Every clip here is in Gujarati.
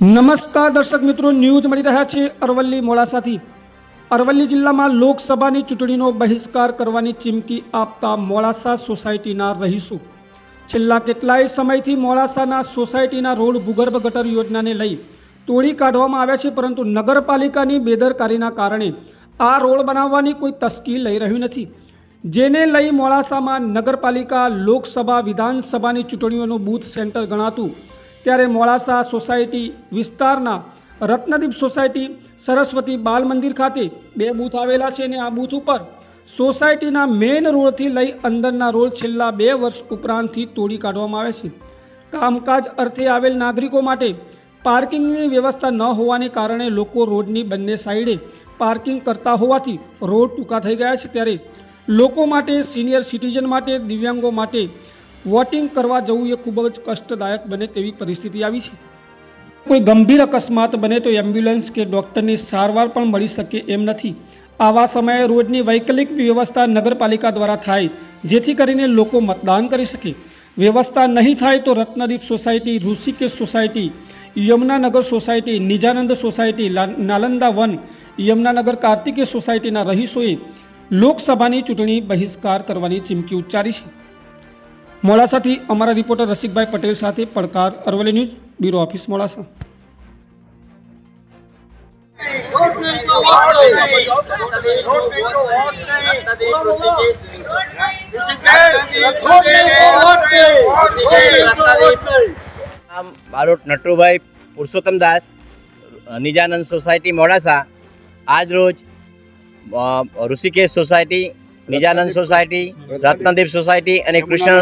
નમસ્કાર દર્શક મિત્રો, ન્યૂઝ મળી રહ્યા છે અરવલ્લી મોડાસાથી. અરવલ્લી જિલ્લામાં લોકસભાની ચૂંટણીનો બહિષ્કાર કરવાની ચીમકી આપતા મોડાસા સોસાયટીના રહીશો. છેલ્લા કેટલાય સમયથી મોડાસાના સોસાયટીના રોડ ભૂગર્ભ ગટર યોજનાને લઈ તોડી કાઢવામાં આવ્યા છે, પરંતુ નગરપાલિકાની બેદરકારીના કારણે આ રોડ બનાવવાની કોઈ તસ્કી લઈ રહ્યું નથી. જેને લઈ મોડાસામાં નગરપાલિકા લોકસભા વિધાનસભાની ચૂંટણીઓનું બૂથ સેન્ટર ગણાતું ત્યારે મોડાસા સોસાયટી વિસ્તારના રત્નદીપ સોસાયટી સરસ્વતી બાલ મંદિર ખાતે બે બૂથ આવેલા છે અને આ બૂથ ઉપર સોસાયટીના મેઇન રોડથી લઈ અંદરના રોડ છેલ્લા બે વર્ષ ઉપરાંતથી તોડી કાઢવામાં આવે છે. કામકાજ અર્થે આવેલ નાગરિકો માટે પાર્કિંગની વ્યવસ્થા ન હોવાને કારણે લોકો રોડની બંને સાઈડે પાર્કિંગ કરતા હોવાથી રોડ ટૂંકા થઈ ગયા છે. ત્યારે લોકો માટે, સિનિયર સિટીઝન માટે, દિવ્યાંગો માટે વોટિંગ કરવા જવું એ ખૂબ જ કષ્ટદાયક બને તેવી પરિસ્થિતિ આવી છે. કોઈ ગંભીર અકસ્માત બને તો એમ્બ્યુલન્સ કે ડૉક્ટરની સારવાર પણ મળી શકે એમ નથી. આવા સમયે રોડની વૈકલ્પિક વ્યવસ્થા નગરપાલિકા દ્વારા થાય, જેથી કરીને લોકો મતદાન કરી શકે. વ્યવસ્થા નહીં થાય તો Ratnadeep society, Rishikesh society, Yamunanagar society, Nijanand society Nalanda one, Yamunanagar Kartikeya સોસાયટીના રહીશોએ લોકસભાની ચૂંટણી બહિષ્કાર કરવાની ચીમકી ઉચ્ચારી છે. મોડાસાથી અમારા રિપોર્ટર રસિકભાઈ પટેલ સાથે પડકાર, Aravalli news bureau office, Modasa. Barot નહીં પુરુષોત્તમ નટુભાઈ પુરુષોત્તમદાસ નિજાનંદ સોસાયટી, મોડાસા. આજ રોજ Rishikesh society Nijanand society Ratnadeep society અને કૃષ્ણ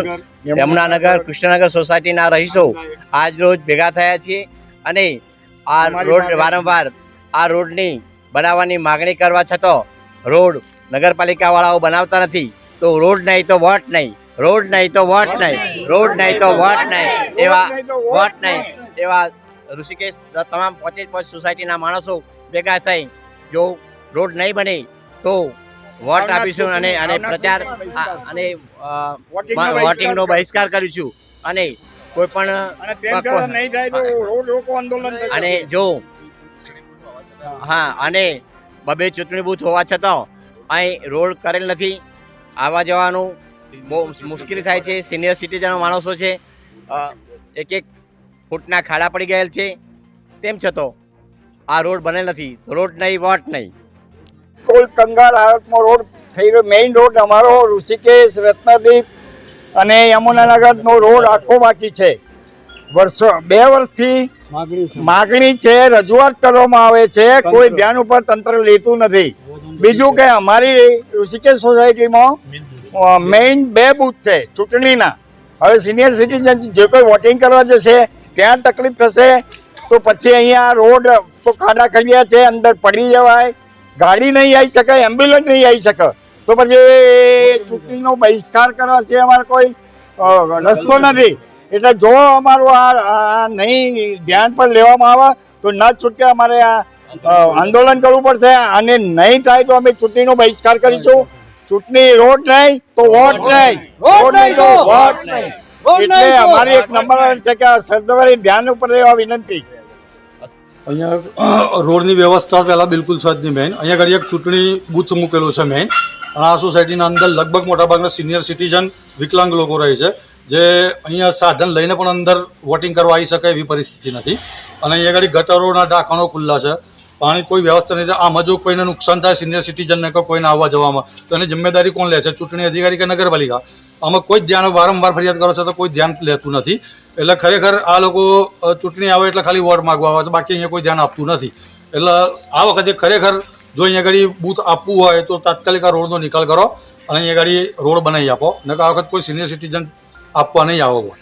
યમુનાનગર. કૃષ્ણનગર સોસાયટીના રહીશો આજ રોજ ભેગા થયા છીએ અને આ રોડ વારંવાર આ રોડની બનાવવાની માગણી કરવા છતાં રોડ નગરપાલિકાવાળાઓ બનાવતા નથી. તો રોડ નહીં તો વોટ નહીં. રોડ નહીં તો વોટ નહીં. રોડ નહીં તો વોટ નહીં. એવા વોટ નહીં. એવા ઋષિકેશ તમામ પોતે જ પોચ સોસાયટીના માણસો ભેગા થઈ જો રોડ નહીં બને તો વોટ આપીશું અને અને પ્રચાર અને વોટિંગનો બહિષ્કાર કરીશું. અને કોઈ પણ. અને જો હા અને બબે ચૂંટણી બૂથ હોવા છતાં અહીં રોડ કરેલ નથી. આવવા જવાનું બહુ મુશ્કેલી થાય છે. સિનિયર સિટીઝન માણસો છે. એક એક ફૂટના ખાડા પડી ગયેલ છે. તેમ છતાં આ રોડ બનેલ નથી. રોડ નહીં વોટ નહીં. ફૂલ કંગાળ હાલતમાં રોડ થઈ ગયો. મેઇન રોડ અમારો ઋષિકેશ રત્નદીપ અને યમુનાનગરનો રોડ આખો બાકી છે. વર્ષો બે વર્ષથી માગણી છે. રજૂઆત કરવામાં આવે છે. કોઈ ધ્યાન ઉપર તંત્ર લેતું નથી. બીજું કે અમારી ઋષિકેશ સોસાયટીમાં મેઇન બે બૂથ છે ચૂંટણીના. હવે સિનિયર સિટીઝન જે કોઈ વોટિંગ કરવા જશે ત્યાં તકલીફ થશે તો પછી અહીંયા રોડ તો ખાડા ખડિયા છે અંદર પડી જવાય. ગાડી નહીં આવી શકે એમ્બ્યુલન્સ નહીં આવી શકે. તો પછી ચૂંટણીનો બહિષ્કાર કરવા છે અમારે કોઈ રસ્તો નથી. એટલે જો અમારું આ નહીં ધ્યાન પર લેવામાં આવે તો ન છૂટકે અમારે આ આંદોલન કરવું પડશે. અને નહીં થાય તો અમે ચૂંટણીનો બહિષ્કાર કરીશું. ચૂંટણી રોડ નહીં તો વોટ નહીં. રોડ નહીં તો વોટ નહીં. એટલે અમારી એક નંબર છે કે આ સરદારી ધ્યાન ઉપર રહેવા વિનંતી. અહીંયા રોડની વ્યવસ્થા પહેલાં બિલકુલ છે જ નહીં, મેન. અહીંયા ઘડી એક ચૂંટણી બૂથ મૂકેલું છે, મેન. અને આ સોસાયટીના અંદર લગભગ મોટાભાગના સિનિયર સિટીઝન, વિકલાંગ લોકો રહે છે, જે અહીંયા સાધન લઈને પણ અંદર વોટિંગ કરવા આવી શકે એવી પરિસ્થિતિ નથી. અને અહીંયા ઘડી ગટરોના ઢાંકણો ખુલ્લા છે. પાણી કોઈ વ્યવસ્થા નથી આમાં જો કોઈને નુકસાન થાય સિનિયર સિટીઝનને કે કોઈને આવવા જવામાં, તો એની જિમ્મેદારી કોણ લે છે? ચૂંટણી અધિકારી કે નગરપાલિકા? આમાં કોઈ જ ધ્યાન વારંવાર ફરિયાદ કરો છો તો કોઈ ધ્યાન લેતું નથી. એટલે ખરેખર આ લોકો ચૂંટણી આવે એટલે ખાલી વોટ માગવા આવે છે, બાકી અહીંયા કોઈ ધ્યાન આપતું નથી. એટલે આ વખતે ખરેખર જો અહીંયા આગળ બૂથ આપવું હોય તો તાત્કાલિક આ રોડનો નિકાલ કરો અને અહીંયા આગળ રોડ બનાવી આપો. નકર આ વખત કોઈ સિનિયર સિટીઝન આપવા નહીં આવો વોટ.